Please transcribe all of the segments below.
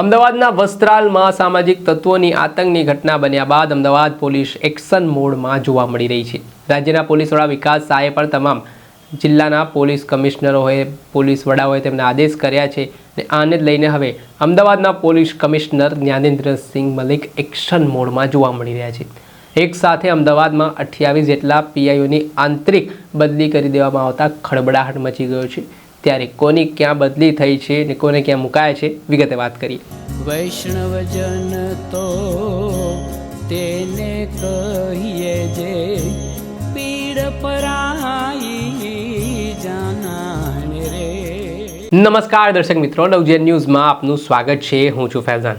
અમદાવાદના વસ્ત્રાલમાં સામાજિક તત્વોની આતંકની ઘટના બન્યા બાદ અમદાવાદ પોલીસ એક્શન મોડમાં જોવા મળી રહી છે. રાજ્યના પોલીસ વડા વિકાસ શાહે પણ તમામ જિલ્લાના પોલીસ કમિશનરોએ પોલીસ વડાઓએ તેમને આદેશ કર્યા છે અને આને લઈને હવે અમદાવાદના police commissioner Gyanendra Singh Malik action મોડમાં જોવા મળી રહ્યા છે. એક સાથે અમદાવાદમાં અઠ્યાવીસ જેટલા પીઆઈઓની આંતરિક બદલી કરી દેવામાં આવતા ખળબડાહટ મચી ગયો છે. ત્યારે કોની ક્યાં બદલી થઈ છે ને કોને ક્યાં મુકાયા છે વિગતે વાત કરીએ. વૈષ્ણવજન તો તેને કહીએ જે પીડ પરાઈ જાનાને રે. નમસ્કાર દર્શક મિત્રો નવજેન ન્યૂઝમાં આપનું સ્વાગત છે. હું છું ફૈઝાન.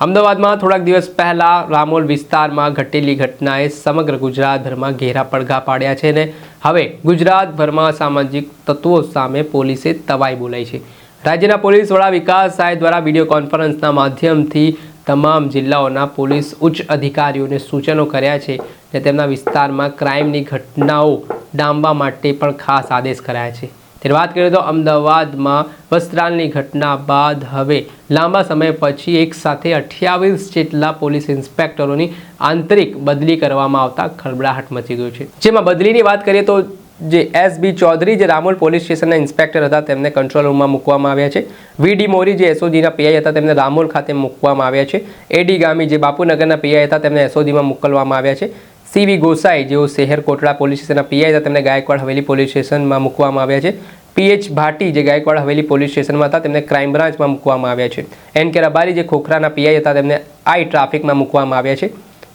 અમદાવાદમાં થોડાક દિવસ પહેલા રામોલ વિસ્તારમાં ઘટેલી ઘટનાએ સમગ્ર ગુજરાતભરમાં ઘેરા પડઘા પાડ્યા છે અને હવે ગુજરાતભરમાં સામાજિક તત્વો સામે પોલીસે તવાઈ બોલાઈ છે. રાજ્યના પોલીસ વડા વિકાસ સાય દ્વારા વીડિયો કોન્ફરન્સના માધ્યમથી તમામ જિલ્લાઓના પોલીસ ઉચ્ચ અધિકારીઓને સૂચનો કર્યા છે અને તેમના વિસ્તારમાં ક્રાઇમની ઘટનાઓ ડામવા માટે પણ ખાસ આદેશ કરાયા છે. ત્યારે વાત કરીએ તો અમદાવાદમાં વસ્ત્રાલની ઘટના બાદ હવે લાંબા સમય પછી એક સાથે અઠ્યાવીસ જેટલા પોલીસ ઇન્સ્પેક્ટરોની આંતરિક બદલી કરવામાં આવતા ખળબડાહટ મચી ગયો છે. જેમાં બદલીની વાત કરીએ તો જે એસ બી ચૌધરી, જે રામોલ પોલીસ સ્ટેશનના ઇન્સ્પેક્ટર હતા, તેમને કંટ્રોલ રૂમમાં મૂકવામાં આવ્યા છે. વી ડી મોરી, જે એસઓજીના પીઆઈ હતા, તેમને રામોલ ખાતે મૂકવામાં આવ્યા છે. એડી ગામી, જે બાપુનગરના પીઆઈ હતા, તેમને એસઓજીમાં મોકલવામાં આવ્યા છે. સીવી ગોસાઈ જેઓ શહેર કોટડા પોલીસ સ્ટેશનના પીઆઈ હતા, તેમને ગાયકવાડ હવેલી પોલીસ સ્ટેશનમાં મૂકવામાં આવ્યા છે. પીએચ ભાટી જે ગાયકવાડ હવેલી પોલીસ સ્ટેશનમાં હતા, તેમને ક્રાઇમ બ્રાન્ચમાં મૂકવામાં આવ્યા છે. એન કે રબારી જે ખોખરાના પીઆઈ હતા, તેમને આઈ ટ્રાફિકમાં મૂકવામાં આવ્યા છે.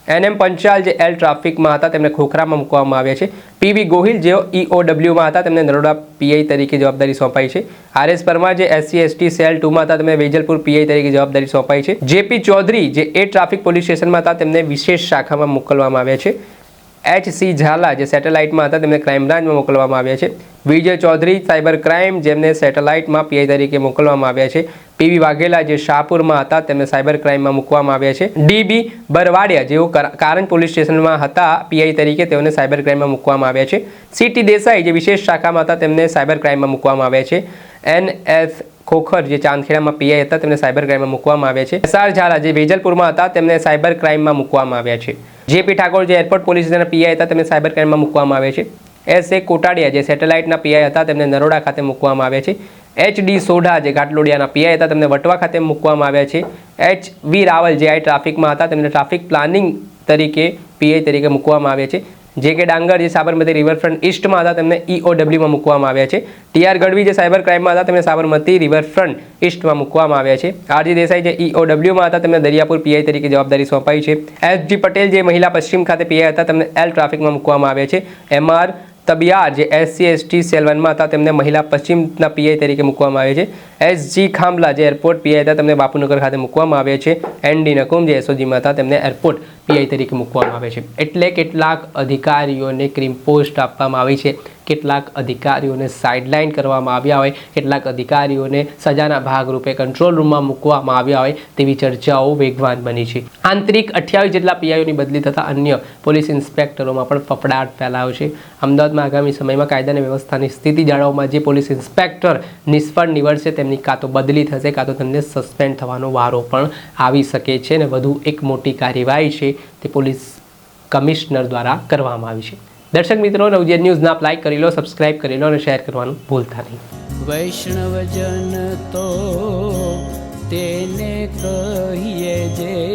એનએમ પંચાલ જે એલ ટ્રાફિકમાં હતા, તેમને ખોખરામાં મૂકવામાં આવ્યા છે. પીવી ગોહિલ જેઓ ઈઓડબ્લ્યુમાં હતા, તેમને નરોડા પીઆઈ તરીકે જવાબદારી સોંપાઈ છે. આરએસ પરમાર જે એસસી, એસટી, સેલ ટુમાં હતા, તેમને વેજલપુર પીઆઈ તરીકે જવાબદારી સોંપાઈ છે. જેપી ચૌધરી જે એ ટ્રાફિક પોલીસ સ્ટેશનમાં હતા, તેમને વિશેષ શાખામાં મોકલવામાં આવ્યા છે. એચ સી ઝાલા જે સેટેલાઇટમાં હતા, તેમને ક્રાઇમ બ્રાન્ચમાં મોકલવામાં આવ્યા છે. વિજય ચૌધરી સાયબર ક્રાઇમ જેમને સેટેલાઇટમાં પીઆઈ તરીકે મોકલવામાં આવ્યા છે. પીવી વાઘેલા જે શાહપુરમાં હતા, તેમને સાયબર ક્રાઇમમાં મૂકવામાં આવ્યા છે. ડીબી બરવાડિયા જેઓ કારણ પોલીસ સ્ટેશનમાં હતા, પીઆઈ તરીકે તેઓને સાયબર ક્રાઇમમાં મૂકવામાં આવ્યા છે. સીટી દેસાઈ જે વિશેષ શાખામાં હતા, તેમને સાયબર ક્રાઇમમાં મૂકવામાં આવ્યા છે. એન એસ ખોખર જે ચાંદખેડામાં પીઆઈ હતા, તેમને સાયબર ક્રાઇમમાં મૂકવામાં આવ્યા છે. એસઆર ઝાલા જે વેજલપુરમાં હતા, તેમને સાયબર ક્રાઇમમાં મૂકવામાં આવ્યા છે. જેપી ઠાકોર જે એરપોર્ટ પોલીસ પીઆઈ હતા, તેમને સાયબર ક્રાઇમમાં મૂકવામાં આવ્યા છે. એસ એ કોટાડિયા, જે સેટેલાઇટના પીઆઈ હતા, તેમને નરોડા ખાતે મૂકવામાં આવ્યા છે. એચ ડી સોઢા, જે ઘાટલોડિયાના પીઆઈ હતા, તેમને વટવા ખાતે મૂકવામાં આવ્યા છે. એચ વી રાવલ, જે આઈ ટ્રાફિકમાં હતા, તેમને ટ્રાફિક પ્લાનિંગ તરીકે પીઆઈ તરીકે મૂકવામાં આવ્યા છે. જે કે ડાંગર, જે સાબરમતી રિવરફ્રન્ટ ઈસ્ટમાં હતા, તેમને ઈઓડબ્લ્યુમાં મૂકવામાં આવ્યા છે. ટીઆર ગઢવી, જે સાયબર ક્રાઇમમાં હતા, તેમને સાબરમતી રિવરફ્રન્ટ ઈસ્ટમાં મૂકવામાં આવ્યા છે. આરજી દેસાઈ, જે ઈઓડબ્લ્યુમાં હતા, તેમને દરિયાપુર પીઆઈ તરીકે જવાબદારી સોંપાઈ છે. એસજી પટેલ, જે મહિલા પશ્ચિમ ખાતે પીઆઈ હતા, તેમને એલ ટ્રાફિકમાં મૂકવામાં આવ્યા છે. એમઆર તબિયાર જે એસસી એસટી સેલવનમાં હતા, તેમને મહિલા પશ્ચિમના પીઆઈ તરીકે મૂકવામાં આવે છે. એસજી ખાંભલા જે એરપોર્ટ પીઆઈ હતા, તેમને બાપુનગર ખાતે મૂકવામાં આવે છે. એનડી નકુમ જે એસઓજીમાં હતા, તેમને એરપોર્ટ પીઆઈ તરીકે મૂકવામાં આવે છે. એટલે કેટલાક અધિકારીઓને ક્રીમ પોસ્ટ આપવામાં આવી છે. કેટલાક અધિકારીઓને સાઇડલાઇન કરવામાં આવ્યા હોય. કેટલાક અધિકારીઓને સજાના ભાગરૂપે કંટ્રોલ રૂમમાં મૂકવામાં આવ્યા હોય તેવી ચર્ચાઓ વેગવાન બની છે. આંતરિક અઠ્યાવીસ જેટલા પીઆઈઓની બદલી થતા અન્ય પોલીસ ઇન્સ્પેક્ટરોમાં પણ ફફડાટ ફેલાયો છે. અમદાવાદમાં આગામી સમયમાં કાયદા અને વ્યવસ્થાની સ્થિતિ જાળવવામાં જે પોલીસ ઇન્સ્પેક્ટર નિષ્ફળ નીવડશે તેમની કાં તો બદલી થશે, કાં તો તેમને સસ્પેન્ડ થવાનો વારો પણ આવી શકે છે અને વધુ એક મોટી કાર્યવાહી છે તે પોલીસ કમિશનર દ્વારા કરવામાં આવી છે. દર્શક મિત્રો, નવજીવન ન્યૂઝના આપ લાઈક કરી લો સબસ્ક્રાઇબ કરી લો અને શેર કરવાનું ભૂલતા નહીં. વૈષ્ણવજન તો તેને કહીએ જે